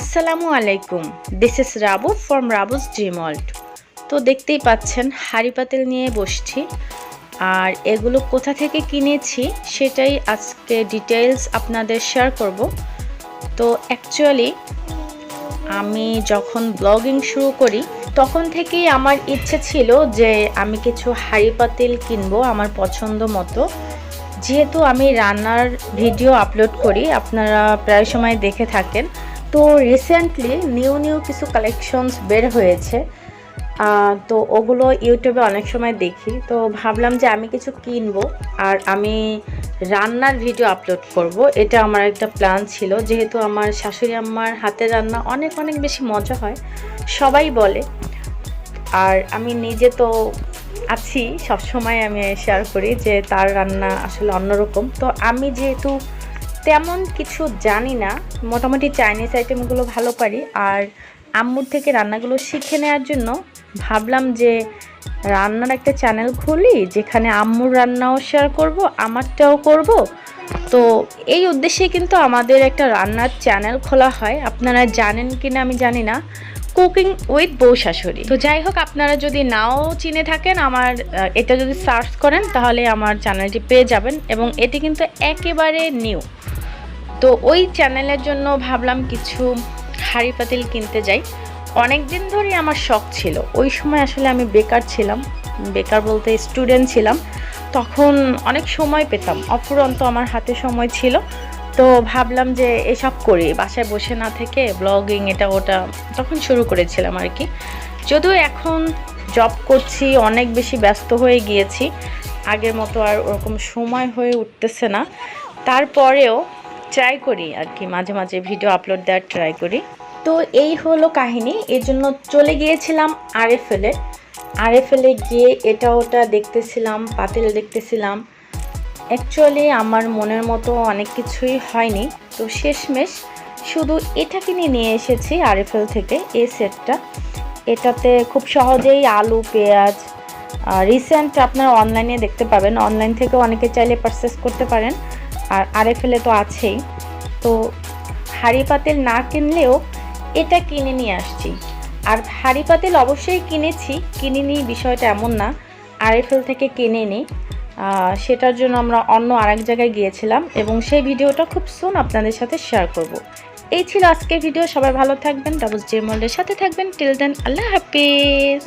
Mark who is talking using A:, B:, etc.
A: আসসালামু আলাইকুম। This is Rabu from Rabu's ড্রিমল্ট তো দেখতেই পাচ্ছেন, হাঁড়ি পাতিল নিয়ে বসছি। আর এগুলো কোথা থেকে কিনেছি সেটাই আজকে ডিটেলস আপনাদের শেয়ার করব। তো অ্যাকচুয়ালি আমি যখন ব্লগিং শুরু করি, তখন থেকেই আমার ইচ্ছে ছিল যে আমি কিছু হাঁড়ি পাতিল কিনবো আমার পছন্দ মতো। যেহেতু আমি রান্নার ভিডিও আপলোড করি, আপনারা প্রায় সময় দেখে থাকেন। তো রিসেন্টলি নিউ নিউ কিছু কালেকশনস বের হয়েছে। তো ওগুলো ইউটিউবে অনেক সময় দেখি। তো ভাবলাম যে আমি কিছু কিনবো আর আমি রান্নার ভিডিও আপলোড করব। এটা আমার একটা প্ল্যান ছিল। যেহেতু আমার শাশুড়ি আম্মার হাতের রান্না অনেক অনেক বেশি মজা হয়, সবাই বলে। আর আমি নিজে তো আছি, সবসময় আমি শেয়ার করি যে তার রান্না আসলে অন্যরকম। তো আমি যেহেতু তেমন কিছু জানি না। মোটামুটি চাইনিজ আইটেমগুলো ভালো পারি। আর আম্মুর থেকে রান্নাগুলো শিখে নেওয়ার জন্য ভাবলাম যে রান্নার একটা চ্যানেল খুলি, যেখানে আম্মুর রান্নাও শেয়ার করব, আমারটাও করব। তো এই উদ্দেশ্যে কিন্তু আমাদের একটা রান্নার চ্যানেল খোলা হয়। আপনারা জানেন কি না আমি জানি না। কুকিং উইথ বউ শাশুড়ি। তো যাই হোক, আপনারা যদি নাও চিনে থাকেন, আমার এটা যদি সার্চ করেন, তাহলে আমার চ্যানেলটি পেয়ে যাবেন এবং এটি কিন্তু একেবারে নিউ। তো ওই চ্যানেলের জন্য ভাবলাম কিছু হাঁড়ি পাতিল কিনতে যাই। অনেক দিন ধরেই আমার শখ ছিল। ওই সময় আসলে আমি বেকার ছিলাম। বেকার বলতে স্টুডেন্ট ছিলাম। তখন অনেক সময় পেতাম। অফুরন্ত আমার হাতে সময় ছিল। তো ভাবলাম যে এসব করি, বাসায় বসে না থেকে ব্লগিং এটা ওটা তখন শুরু করেছিলাম আর কি। যদিও এখন জব করছি, অনেক বেশি ব্যস্ত হয়ে গিয়েছি, আগের মতো আর ওরকম সময় হয়ে উঠতেছে না। তারপরেও ট্রাই করি আর কি, মাঝে মাঝে ভিডিও আপলোড দেওয়ার ট্রাই করি। তো এই হলো কাহিনী, এর জন্য চলে গিয়েছিলাম আরএফএলে আরএফএলে গিয়ে এটা ওটা দেখতেছিলাম, পাতিল দেখতেছিলাম অ্যাকচুয়ালি আমার মনের মতো অনেক কিছুই হয়নি। তো শেষমেশ শুধু এটা কিনে নিয়ে এসেছি আরএফএল থেকে, এই সেটটা। এটাতে খুব সহজেই আলু, পেঁয়াজ রিসেন্ট আপনারা অনলাইনে দেখতে পাবেন। অনলাইন থেকে অনেকে চাইলে পারচেস করতে পারেন। আর আরএফএলে তো আছেই। তো হাঁড়ি পাতিল না কিনলেও এটা কিনে নিয়ে আসছি। আর হাঁড়ি পাতিল অবশ্যই কিনেছি। কিনে নিই বিষয়টা এমন না। আরএফএল থেকে কিনে নিই সেটার জন্য আমরা অন্য আরেক জায়গায় গিয়েছিলাম এবং সেই ভিডিওটা খুব সুন আপনাদের সাথে শেয়ার করব। এই ছিল আজকের ভিডিও সবাই ভালো থাকবেন ডাবল জে মল্ডের সাথে থাকবেন। টিল দেন আল্লাহ হাফিজ।